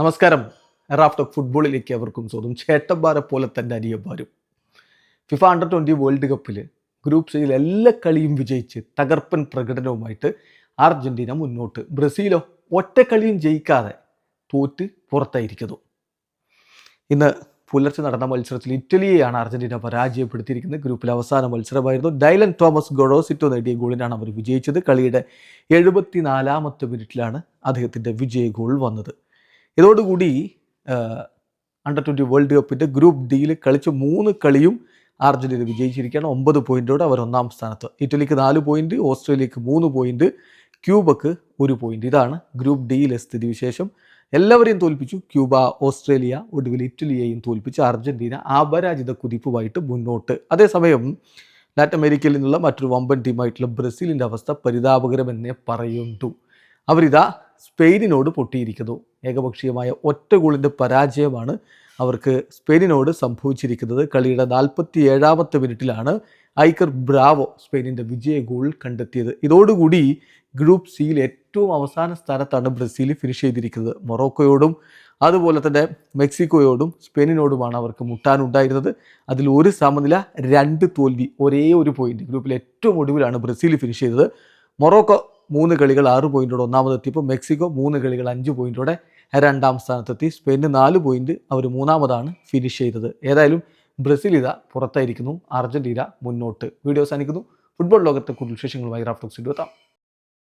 നമസ്കാരം. Raft of ഫുട്ബോളിലേക്ക് അവർക്കും സ്വന്തം ചേട്ടന്മാരെ പോലെ തന്നെ അനിയന്മാരും. ഫിഫ അണ്ടർ ട്വന്റി വേൾഡ് കപ്പിൽ ഗ്രൂപ്പ് സ്റ്റേജിൽ എല്ലാ കളിയും വിജയിച്ച് തകർപ്പൻ പ്രകടനവുമായിട്ട് അർജന്റീന മുന്നോട്ട്. ബ്രസീലോ ഒറ്റ കളിയും ജയിക്കാതെ തോറ്റ് പുറത്തായിരിക്കുന്നു. ഇന്ന് പുലർച്ചെ നടന്ന മത്സരത്തിൽ ഇറ്റലിയെയാണ് അർജന്റീന പരാജയപ്പെടുത്തിയിരിക്കുന്നത്. ഗ്രൂപ്പിലെ അവസാന മത്സരമായിരുന്നു. ഡൈലൻ തോമസ് ഗൊഡോസിറ്റോ നേടിയ ഗോളിനാണ് അവർ വിജയിച്ചത്. കളിയുടെ എഴുപത്തിനാലാമത്തെ മിനിറ്റിലാണ് അദ്ദേഹത്തിന്റെ വിജയ ഗോൾ വന്നത്. ഇതോടുകൂടി അണ്ടർ ട്വന്റി വേൾഡ് കപ്പിന്റെ ഗ്രൂപ്പ് ഡിയിൽ കളിച്ച് മൂന്ന് കളിയും അർജന്റീന വിജയിച്ചിരിക്കുകയാണ്. ഒമ്പത് പോയിന്റോടെ അവർ ഒന്നാം സ്ഥാനത്ത്. ഇറ്റലിക്ക് നാല് പോയിന്റ് ഓസ്ട്രേലിയക്ക് മൂന്ന് പോയിന്റ് ക്യൂബക്ക് ഒരു പോയിന്റ് ഇതാണ് ഗ്രൂപ്പ് ഡിയിലെ സ്ഥിതിവിശേഷം. എല്ലാവരെയും തോൽപ്പിച്ചു. ക്യൂബ ഓസ്ട്രേലിയ ഒടുവിൽ ഇറ്റലിയെയും തോൽപ്പിച്ച് അർജന്റീന അപരാജിത കുതിപ്പുമായിട്ട് മുന്നോട്ട്. അതേസമയം ലാറ്റിൻ അമേരിക്കയിൽ നിന്നുള്ള മറ്റൊരു വമ്പൻ ടീമായിട്ടുള്ള ബ്രസീലിന്റെ അവസ്ഥ പരിതാപകരമെന്നേ പറയുന്നു. അവരിതാ സ്പെയിനിനോട് പൊട്ടിയിരിക്കുന്നു. ഏകപക്ഷീയമായ ഒറ്റ ഗോളിന്റെ പരാജയമാണ് അവർക്ക് സ്പെയിനിനോട് സംഭവിച്ചിരിക്കുന്നത്. കളിയുടെ നാൽപ്പത്തി ഏഴാമത്തെ മിനിറ്റിലാണ് ഐക്കർ ബ്രാവോ സ്പെയിനിന്റെ വിജയ ഗോൾ കണ്ടെത്തിയത്. ഇതോടുകൂടി ഗ്രൂപ്പ് സിയിൽ ഏറ്റവും അവസാന സ്ഥാനത്താണ് ബ്രസീൽ ഫിനിഷ് ചെയ്തിരിക്കുന്നത്. മൊറോക്കോയോടും അതുപോലെ തന്നെ മെക്സിക്കോയോടും സ്പെയിനിനോടുമാണ് അവർക്ക് മുട്ടാനുണ്ടായിരുന്നത്. അതിൽ ഒരു സമനില രണ്ട് തോൽവി ഒരേ ഒരു പോയിന്റ് ഗ്രൂപ്പിൽ ഏറ്റവും ഒടുവിലാണ് ബ്രസീൽ ഫിനിഷ് ചെയ്തത്. മൊറോക്കോ മൂന്ന് കളികൾ ആറ് പോയിന്റോടെ. ഒന്നാമതെത്തിയപ്പോൾ മെക്സിക്കോ മൂന്ന് കളികൾ അഞ്ച് പോയിന്റോടെ രണ്ടാം സ്ഥാനത്തെത്തി. സ്പെയിന് നാല് പോയിന്റ് അവർ മൂന്നാമതാണ് ഫിനിഷ് ചെയ്തത്. ഏതായാലും ബ്രസീൽ ഇതാ പുറത്തായിരിക്കുന്നു. അർജന്റീന മുന്നോട്ട്. വീഡിയോ അവസാനിക്കുന്നു. ഫുട്ബോൾ ലോകത്തെ കൂടുതൽ വിശേഷങ്ങളുമായി റാഫ്റ്റോക്സ് എത്താം.